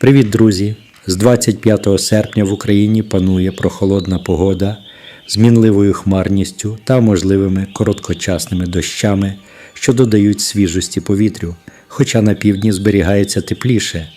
Привіт, друзі! З 25 серпня в Україні панує прохолодна погода з мінливою хмарністю та можливими короткочасними дощами, що додають свіжості повітрю, хоча на півдні зберігається тепліше,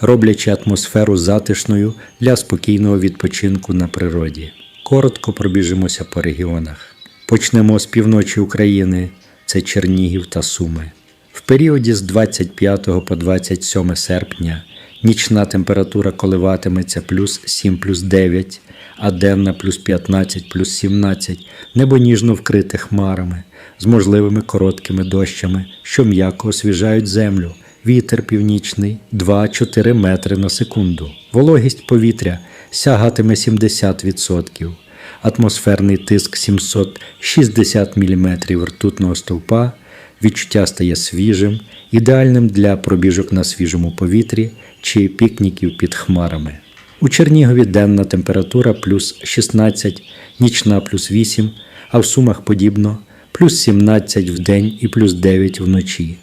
роблячи атмосферу затишною для спокійного відпочинку на природі. Коротко пробіжимося по регіонах. Почнемо з півночі України, це Чернігів та Суми. В періоді з 25 по 27 серпня нічна температура коливатиметься плюс 7 плюс 9, а денна плюс 15 плюс 17, небо ніжно вкрите хмарами, з можливими короткими дощами, що м'яко освіжають землю. Вітер північний 2-4 метри на секунду. Вологість повітря сягатиме 70%. Атмосферний тиск 760 мм ртутного стовпа. Відчуття стає свіжим, ідеальним для пробіжок на свіжому повітрі чи пікніків під хмарами. У Чернігові денна температура плюс 16, нічна плюс 8, а в Сумах подібно плюс 17 в день і плюс 9 вночі,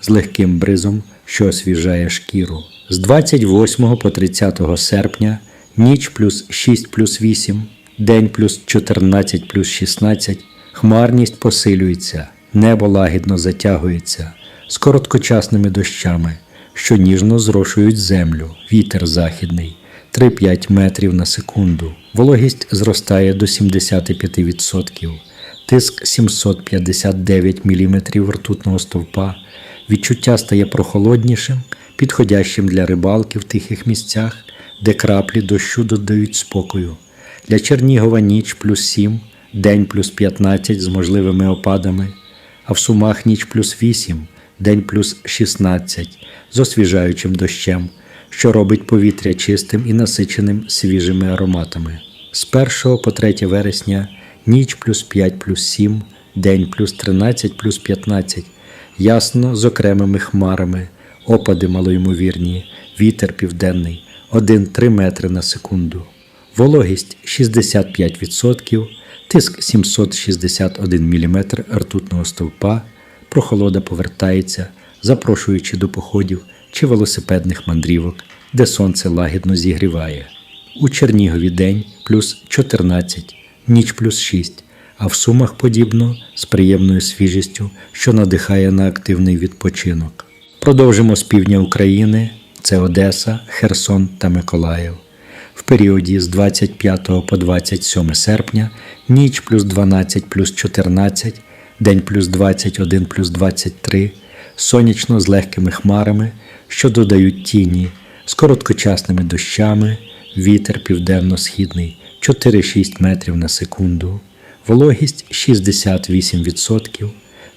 з легким бризом, що освіжає шкіру. З 28 по 30 серпня ніч плюс 6 плюс 8, день плюс 14 плюс 16, хмарність посилюється, небо лагідно затягується з короткочасними дощами, що ніжно зрошують землю, вітер західний 3-5 метрів на секунду. Вологість зростає до 75%, тиск 759 мм ртутного стовпа, відчуття стає прохолоднішим, підходящим для рибалки в тихих місцях, де краплі дощу додають спокою. Для Чернігова ніч плюс 7, день плюс 15 з можливими опадами, а в Сумах ніч плюс 8, день плюс 16 з освіжаючим дощем, що робить повітря чистим і насиченим свіжими ароматами. З 1 по 3 вересня ніч плюс 5 плюс 7, день плюс 13 плюс 15, ясно з окремими хмарами, опади малоймовірні, вітер південний 1-3 метри на секунду. Вологість 65%, тиск 761 мм ртутного стовпа, прохолода повертається, запрошуючи до походів чи велосипедних мандрівок, де сонце лагідно зігріває. У Чернігові день плюс 14, ніч плюс 6, а в Сумах подібно з приємною свіжістю, що надихає на активний відпочинок. Продовжимо з півдня України це Одеса, Херсон та Миколаїв. В періоді з 25 по 27 серпня ніч плюс 12 плюс 14, день плюс 21 плюс 23, сонячно з легкими хмарами, що додають тіні, з короткочасними дощами, вітер південно-східний 4-6 метрів на секунду, вологість 68%,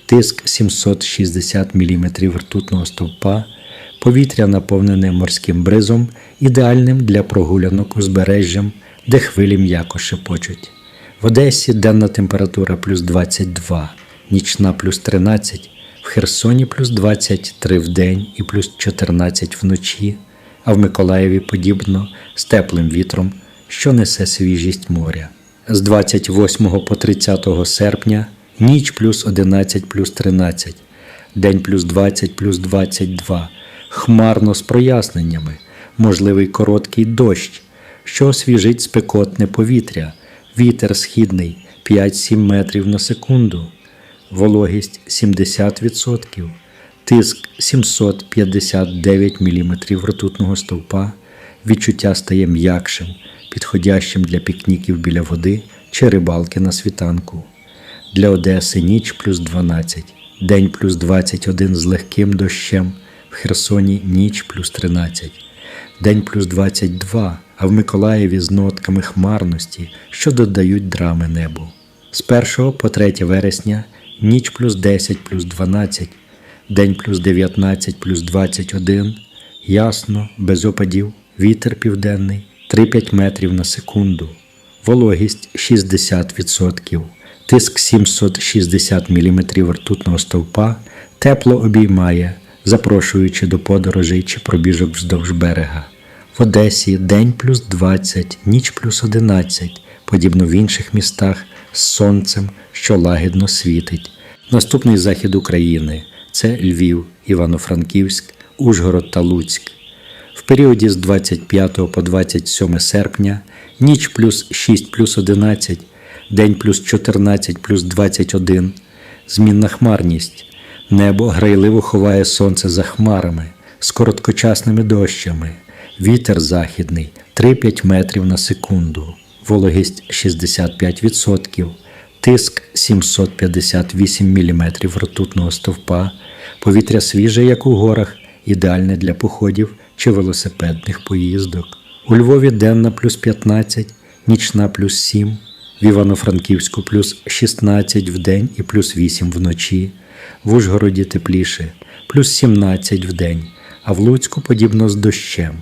тиск 760 мм ртутного стовпа, повітря наповнене морським бризом, ідеальним для прогулянок узбережжям, де хвилі м'яко шепочуть. В Одесі денна температура плюс 22, нічна плюс 13, в Херсоні плюс 23 в день і плюс 14 вночі, а в Миколаєві подібно з теплим вітром, що несе свіжість моря. З 28 по 30 серпня ніч плюс 11 плюс 13, день плюс 20 плюс 22, хмарно з проясненнями, можливий короткий дощ, що освіжить спекотне повітря, вітер східний 5-7 метрів на секунду, вологість 70%, тиск 759 мм ртутного стовпа, відчуття стає м'якшим, підходящим для пікніків біля води чи рибалки на світанку. Для Одеси ніч плюс 12, день плюс 21 з легким дощем, в Херсоні ніч плюс 13, день плюс 22, а в Миколаєві з нотками хмарності, що додають драми небу. З 1 по 3 вересня ніч плюс 10 плюс 12, день плюс 19 плюс 21, ясно, без опадів, вітер південний 3-5 метрів на секунду, вологість 60%, тиск 760 мм ртутного стовпа, тепло обіймає, запрошуючи до подорожей чи пробіжок вздовж берега. В Одесі день плюс 20, ніч плюс 11, подібно в інших містах з сонцем, що лагідно світить. Наступний захід України це Львів, Івано-Франківськ, Ужгород та Луцьк. В періоді з 25 по 27 серпня ніч плюс 6 плюс 11, день плюс 14 плюс 21, змінна хмарність. Небо грайливо ховає сонце за хмарами з короткочасними дощами, вітер західний 3-5 метрів на секунду, вологість 65%, тиск 758 мм ртутного стовпа, повітря свіже, як у горах, ідеальне для походів чи велосипедних поїздок. У Львові денна плюс 15, нічна плюс 7, в Івано-Франківську плюс 16 в день і плюс 8 вночі, в Ужгороді тепліше, плюс 17 в день, а в Луцьку подібно з дощем.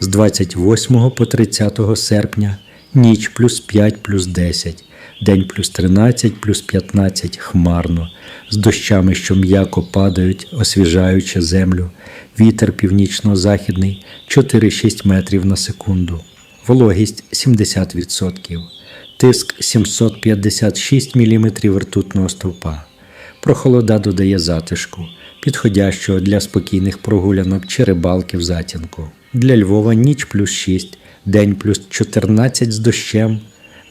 З 28 по 30 серпня ніч плюс 5 плюс 10, день плюс 13 плюс 15 хмарно, з дощами, що м'яко падають, освіжаючи землю, вітер північно-західний 4-6 метрів на секунду, вологість 70%, тиск 756 мм ртутного стовпа. Прохолода додає затишку, підходящого для спокійних прогулянок чи рибалки в затінку. Для Львова ніч плюс 6, день плюс 14 з дощем,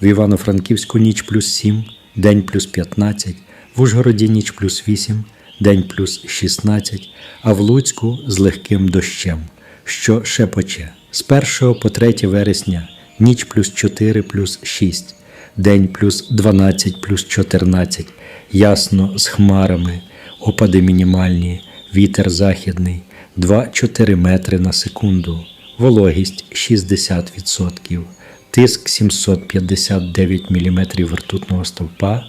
в Івано-Франківську ніч плюс 7, день плюс 15, в Ужгороді ніч плюс 8, день плюс 16, а в Луцьку з легким дощем, що шепоче. З 1 по 3 вересня ніч плюс 4 плюс 6, день плюс 12 плюс 14, ясно з хмарами, опади мінімальні, вітер західний, 2-4 метри на секунду, вологість 60%, тиск 759 мм ртутного стовпа,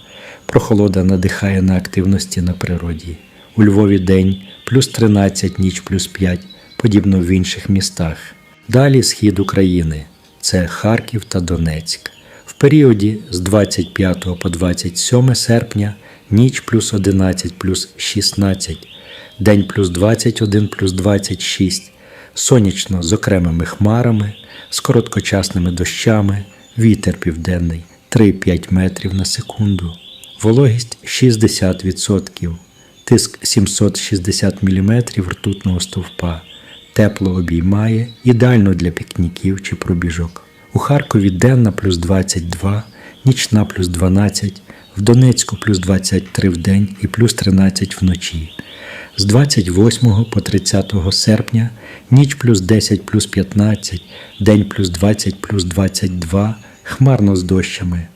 прохолода надихає на активності на природі. У Львові день плюс 13, ніч плюс 5, подібно в інших містах. Далі схід України це Харків та Донецьк. В періоді з 25 по 27 серпня ніч плюс 11 плюс 16, день плюс 21 плюс 26, сонячно з окремими хмарами, з короткочасними дощами, вітер південний 3-5 метрів на секунду, вологість 60%, тиск 760 мм ртутного стовпа, тепло обіймає, ідеально для пікніків чи пробіжок. У Харкові денна плюс 22, нічна плюс 12, в Донецьку плюс 23 в день і плюс 13 вночі. З 28 по 30 серпня ніч плюс 10 плюс 15, день плюс 20 плюс 22, хмарно з дощами.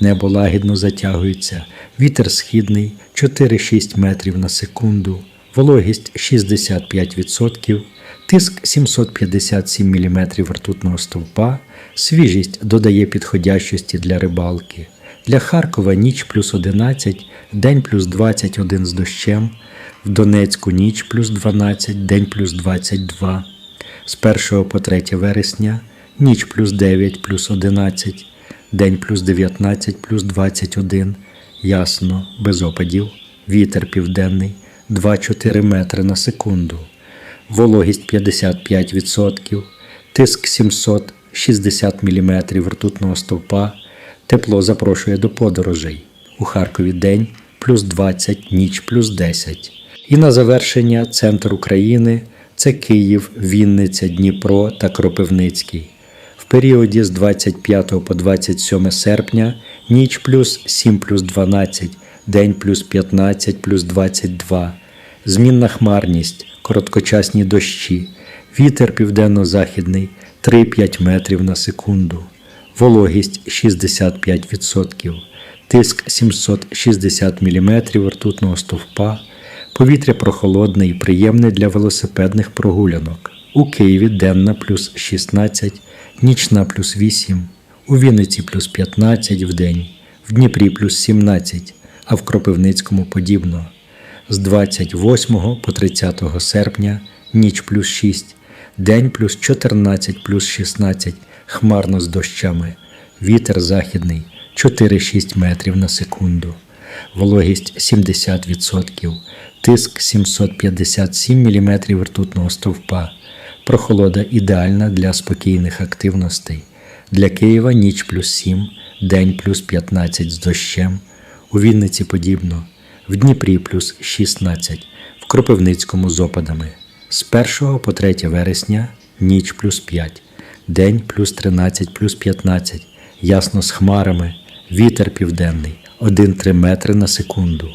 Небо лагідно затягується, вітер східний 4-6 метрів на секунду, вологість 65%, тиск 757 мм ртутного стовпа, свіжість додає підходящості для рибалки. Для Харкова ніч плюс 11, день плюс 21 з дощем, в Донецьку ніч плюс 12, день плюс 22, з 1 по 3 вересня ніч плюс 9 плюс 11, день плюс 19 плюс 21, ясно, без опадів, вітер південний 2-4 метри на секунду, вологість 55%, тиск 760 мм ртутного стовпа, тепло запрошує до подорожей. У Харкові день плюс 20, ніч плюс 10. І на завершення центр України це Київ, Вінниця, Дніпро та Кропивницький. В періоді з 25 по 27 серпня ніч плюс 7 плюс 12, день плюс 15 плюс 22, змінна хмарність, короткочасні дощі, вітер південно-західний 3-5 метрів на секунду, вологість 65%, тиск 760 мм ртутного стовпа, повітря прохолодне і приємне для велосипедних прогулянок. У Києві денна плюс 16, нічна плюс 8, у Вінниці плюс 15 в день, в Дніпрі плюс 17, а в Кропивницькому подібно. З 28 по 30 серпня ніч плюс 6, день плюс 14 плюс 16, хмарно з дощами, вітер західний 4-6 метрів на секунду, вологість 70%, тиск 757 мм ртутного стовпа, прохолода ідеальна для спокійних активностей. Для Києва ніч плюс 7, день плюс 15 з дощем, у Вінниці подібно, в Дніпрі плюс 16, в Кропивницькому з опадами. З 1 по 3 вересня ніч плюс 5, день плюс 13 плюс 15, ясно з хмарами, вітер південний. 1-3 метри на секунду,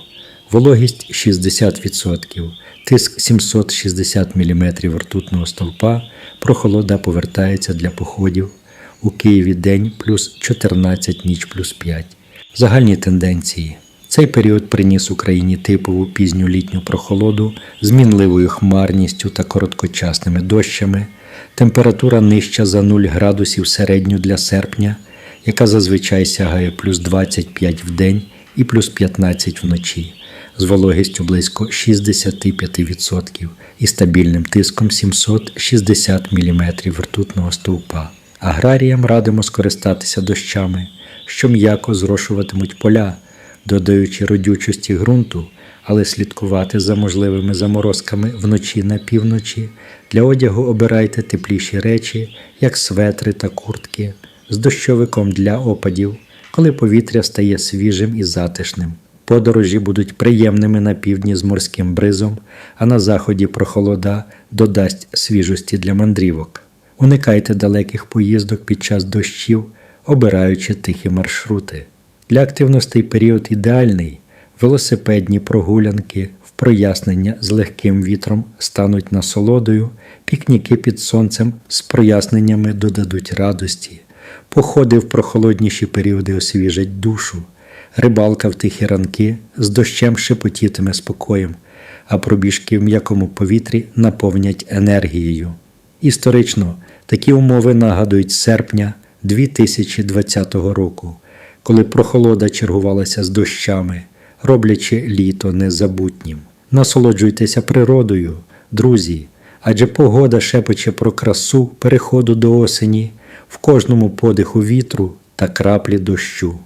вологість 60%, тиск 760 мм ртутного стовпа, прохолода повертається для походів. У Києві день плюс 14, ніч плюс 5. Загальні тенденції. Цей період приніс Україні типову пізню літню прохолоду з мінливою хмарністю та короткочасними дощами, температура нижча за 0 градусів середню для серпня, яка зазвичай сягає плюс 25 в день і плюс 15 вночі, з вологістю близько 65% і стабільним тиском 760 мм ртутного стовпа. Аграріям радимо скористатися дощами, що м'яко зрошуватимуть поля, додаючи родючості ґрунту, але слідкувати за можливими заморозками вночі на півночі. Для одягу обирайте тепліші речі, як светри та куртки, з дощовиком для опадів, коли повітря стає свіжим і затишним. Подорожі будуть приємними на півдні з морським бризом, а на заході прохолода додасть свіжості для мандрівок. Уникайте далеких поїздок під час дощів, обираючи тихі маршрути. Для активностей період ідеальний. Велосипедні прогулянки в прояснення з легким вітром стануть насолодою, пікніки під сонцем з проясненнями додадуть радості, походи в прохолодніші періоди освіжать душу, рибалка в тихі ранки з дощем шепотітиме спокоєм, а пробіжки в м'якому повітрі наповнять енергією. Історично такі умови нагадують серпня 2020 року, коли прохолода чергувалася з дощами, роблячи літо незабутнім. Насолоджуйтеся природою, друзі, адже погода шепоче про красу переходу до осені в кожному подиху вітру та краплі дощу.